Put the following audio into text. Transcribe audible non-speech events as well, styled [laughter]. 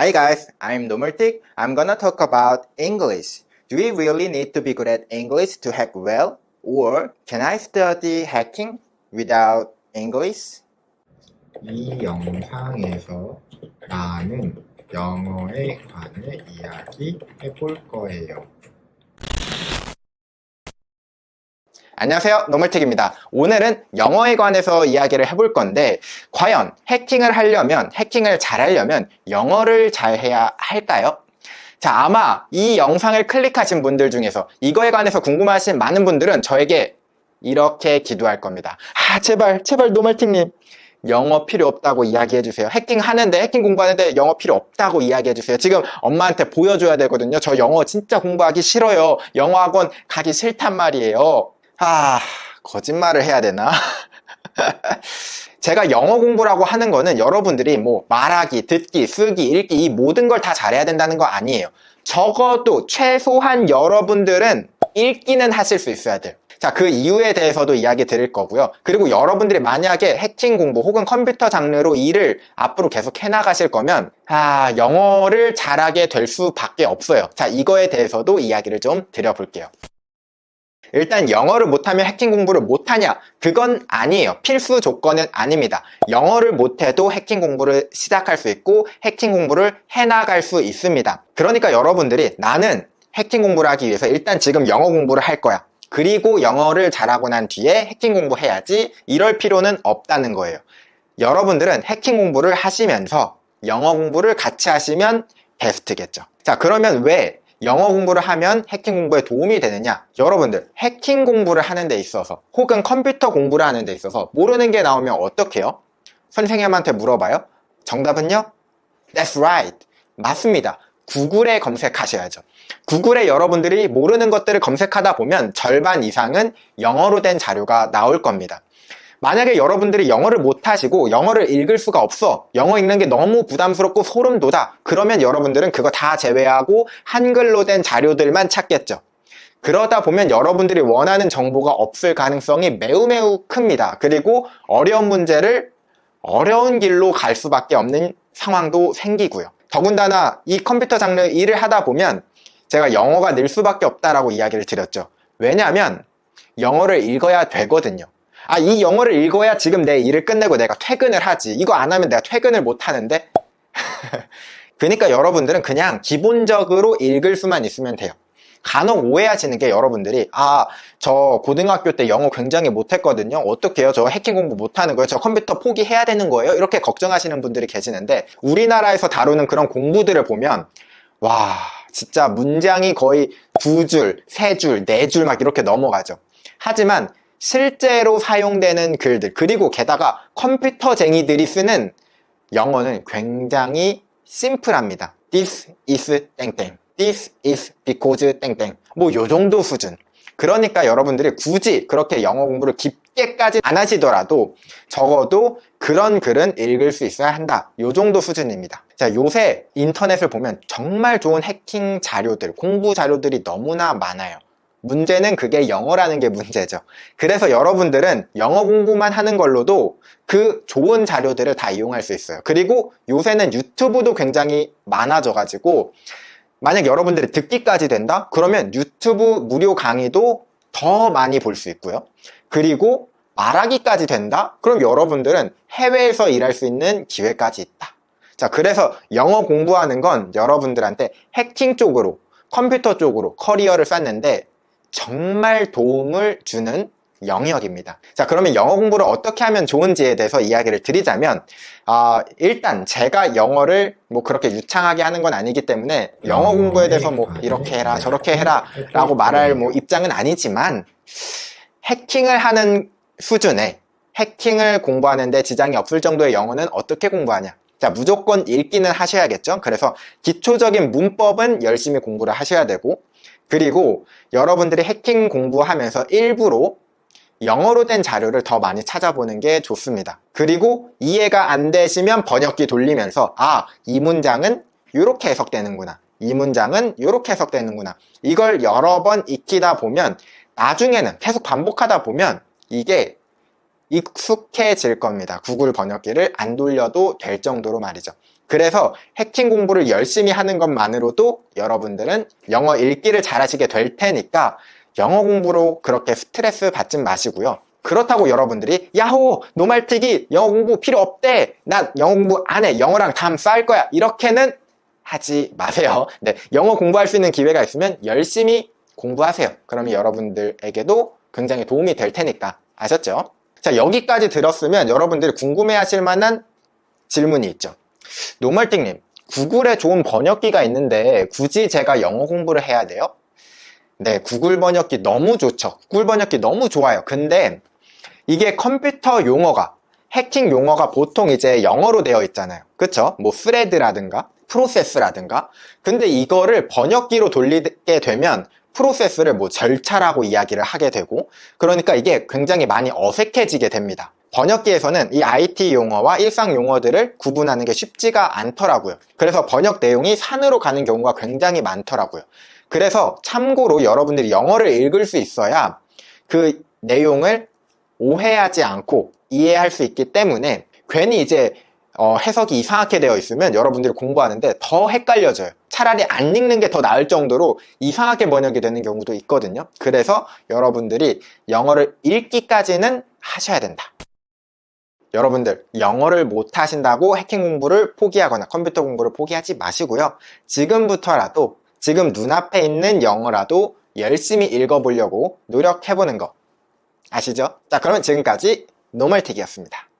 Hi guys, I'm Nomertik. I'm gonna talk about English. Do we really need to be good at English to hack well? Or can I study hacking without English? 이 영상에서 나는 영어에 관해 이야기해 볼 거예요. 안녕하세요. 노멀틱입니다. 오늘은 영어에 관해서 이야기를 해볼 건데, 과연 해킹을 하려면, 해킹을 잘 하려면 영어를 잘 해야 할까요? 자, 아마 이 영상을 클릭하신 분들 중에서 이거에 관해서 궁금하신 많은 분들은 저에게 이렇게 기도할 겁니다. 아, 제발, 제발 노멀틱님. 영어 필요 없다고 이야기해 주세요. 해킹 하는데, 해킹 공부하는데 영어 필요 없다고 이야기해 주세요. 지금 엄마한테 보여줘야 되거든요. 저 영어 진짜 공부하기 싫어요. 영어 학원 가기 싫단 말이에요. 아, 거짓말을 해야 되나? [laughs] 제가 영어 공부라고 하는 거는 여러분들이 뭐 말하기, 듣기, 쓰기, 읽기 이 모든 걸 다 잘해야 된다는 거 아니에요. 적어도 최소한 여러분들은 읽기는 하실 수 있어야 돼요. 자, 그 이유에 대해서도 이야기 드릴 거고요. 그리고 여러분들이 만약에 해킹 공부 혹은 컴퓨터 장르로 일을 앞으로 계속 해나가실 거면, 아, 영어를 잘하게 될 수밖에 없어요. 자, 이거에 대해서도 이야기를 좀 드려볼게요. 일단 영어를 못하면 해킹 공부를 못하냐? 그건 아니에요. 필수 조건은 아닙니다. 영어를 못해도 해킹 공부를 시작할 수 있고 해킹 공부를 해나갈 수 있습니다. 그러니까 여러분들이 나는 해킹 공부를 하기 위해서 일단 지금 영어 공부를 할 거야. 그리고 영어를 잘하고 난 뒤에 해킹 공부해야지 이럴 필요는 없다는 거예요. 여러분들은 해킹 공부를 하시면서 영어 공부를 같이 하시면 베스트겠죠. 자, 그러면 왜 영어 공부를 하면 해킹 공부에 도움이 되느냐? 여러분들, 해킹 공부를 하는 데 있어서 혹은 컴퓨터 공부를 하는 데 있어서 모르는 게 나오면 어떡해요? 선생님한테 물어봐요? 정답은요? That's right. 맞습니다. 구글에 검색하셔야죠. 구글에 여러분들이 모르는 것들을 검색하다 보면 절반 이상은 영어로 된 자료가 나올 겁니다. 만약에 여러분들이 영어를 못하시고 영어를 읽을 수가 없어 영어 읽는 게 너무 부담스럽고 소름 돋아 그러면 여러분들은 그거 다 제외하고 한글로 된 자료들만 찾겠죠. 그러다 보면 여러분들이 원하는 정보가 없을 가능성이 매우 매우 큽니다. 그리고 어려운 문제를 어려운 길로 갈 수밖에 없는 상황도 생기고요. 더군다나 이 컴퓨터 장르 일을 하다 보면 제가 영어가 늘 수밖에 없다라고 이야기를 드렸죠. 왜냐하면 영어를 읽어야 되거든요 아, 이 영어를 읽어야 지금 내 일을 끝내고 내가 퇴근을 하지. 이거 안 하면 내가 퇴근을 못 하는데? [laughs] 그러니까 여러분들은 그냥 기본적으로 읽을 수만 있으면 돼요. 간혹 오해하시는 게 여러분들이 아 저 고등학교 때 영어 굉장히 못했거든요 어떻게 해요 저 해킹 공부 못하는 거예요 저 컴퓨터 포기해야 되는 거예요 이렇게 걱정하시는 분들이 계시는데 우리나라에서 다루는 그런 공부들을 보면 와 진짜 문장이 거의 두 줄, 세 줄, 네 줄 막 이렇게 넘어가죠 하지만 실제로 사용되는 글들 그리고 게다가 컴퓨터쟁이들이 쓰는 영어는 굉장히 심플합니다. This is 땡땡. This is because 땡땡. 뭐 요 정도 수준. 그러니까 여러분들이 굳이 그렇게 영어 공부를 깊게까지 안 하시더라도 적어도 그런 글은 읽을 수 있어야 한다. 요 정도 수준입니다. 자, 요새 인터넷을 보면 정말 좋은 해킹 자료들, 공부 자료들이 너무나 많아요. 문제는 그게 영어라는 게 문제죠. 그래서 여러분들은 영어 공부만 하는 걸로도 그 좋은 자료들을 다 이용할 수 있어요. 그리고 요새는 유튜브도 굉장히 많아져가지고 만약 여러분들이 듣기까지 된다? 그러면 유튜브 무료 강의도 더 많이 볼 수 있고요. 그리고 말하기까지 된다? 그럼 여러분들은 해외에서 일할 수 있는 기회까지 있다. 자, 그래서 영어 공부하는 건 여러분들한테 해킹 쪽으로, 컴퓨터 쪽으로 커리어를 쌓는데 정말 도움을 주는 영역입니다. 자, 그러면 영어 공부를 어떻게 하면 좋은지에 대해서 이야기를 드리자면, 아, 일단 제가 영어를 뭐 그렇게 유창하게 하는 건 아니기 때문에 영어 공부에 대해서 뭐 이렇게 해라, 저렇게 해라 라고 말할 뭐 입장은 아니지만, 해킹을 하는 수준의 해킹을 공부하는데 지장이 없을 정도의 영어는 어떻게 공부하냐? 자, 무조건 읽기는 하셔야겠죠? 그래서 기초적인 문법은 열심히 공부를 하셔야 되고, 그리고 여러분들이 해킹 공부하면서 일부러 영어로 된 자료를 더 많이 찾아보는 게 좋습니다. 그리고 이해가 안 되시면 번역기 돌리면서 아, 이 문장은 이렇게 해석되는구나. 이 문장은 이렇게 해석되는구나. 이걸 여러 번 익히다 보면 나중에는 계속 반복하다 보면 이게 익숙해질 겁니다. 구글 번역기를 안 돌려도 될 정도로 말이죠. 그래서 해킹 공부를 열심히 하는 것만으로도 여러분들은 영어 읽기를 잘하시게 될 테니까 영어 공부로 그렇게 스트레스 받지 마시고요. 그렇다고 여러분들이 야호 노말티기 영어 공부 필요 없대 난 영어 공부 안 해 영어랑 다음 쌓을 거야 이렇게는 하지 마세요. 네, 영어 공부할 수 있는 기회가 있으면 열심히 공부하세요. 그러면 여러분들에게도 굉장히 도움이 될 테니까 아셨죠? 자 여기까지 들었으면 여러분들이 궁금해 하실 만한 질문이 있죠. 노멀띵님 구글에 좋은 번역기가 있는데 굳이 제가 영어 공부를 해야 돼요? 네, 구글 번역기 너무 좋죠. 구글 번역기 너무 좋아요. 근데 이게 컴퓨터 용어가 해킹 용어가 보통 이제 영어로 되어 있잖아요. 그쵸? 뭐 스레드라든가 프로세스라든가 근데 이거를 번역기로 돌리게 되면 프로세스를 뭐 절차라고 이야기를 하게 되고 그러니까 이게 굉장히 많이 어색해지게 됩니다. 번역기에서는 이 IT 용어와 일상 용어들을 구분하는 게 쉽지가 않더라고요. 그래서 번역 내용이 산으로 가는 경우가 굉장히 많더라고요. 그래서 참고로 여러분들이 영어를 읽을 수 있어야 그 내용을 오해하지 않고 이해할 수 있기 때문에 괜히 이제 어, 해석이 이상하게 되어 있으면 여러분들이 공부하는데 더 헷갈려져요. 차라리 안 읽는 게 더 나을 정도로 이상하게 번역이 되는 경우도 있거든요. 그래서 여러분들이 영어를 읽기까지는 하셔야 된다. 여러분들 영어를 못 하신다고 해킹 공부를 포기하거나 컴퓨터 공부를 포기하지 마시고요. 지금부터라도 지금 눈앞에 있는 영어라도 열심히 읽어보려고 노력해보는 거 아시죠? 자 그러면 지금까지 노멀틱이었습니다.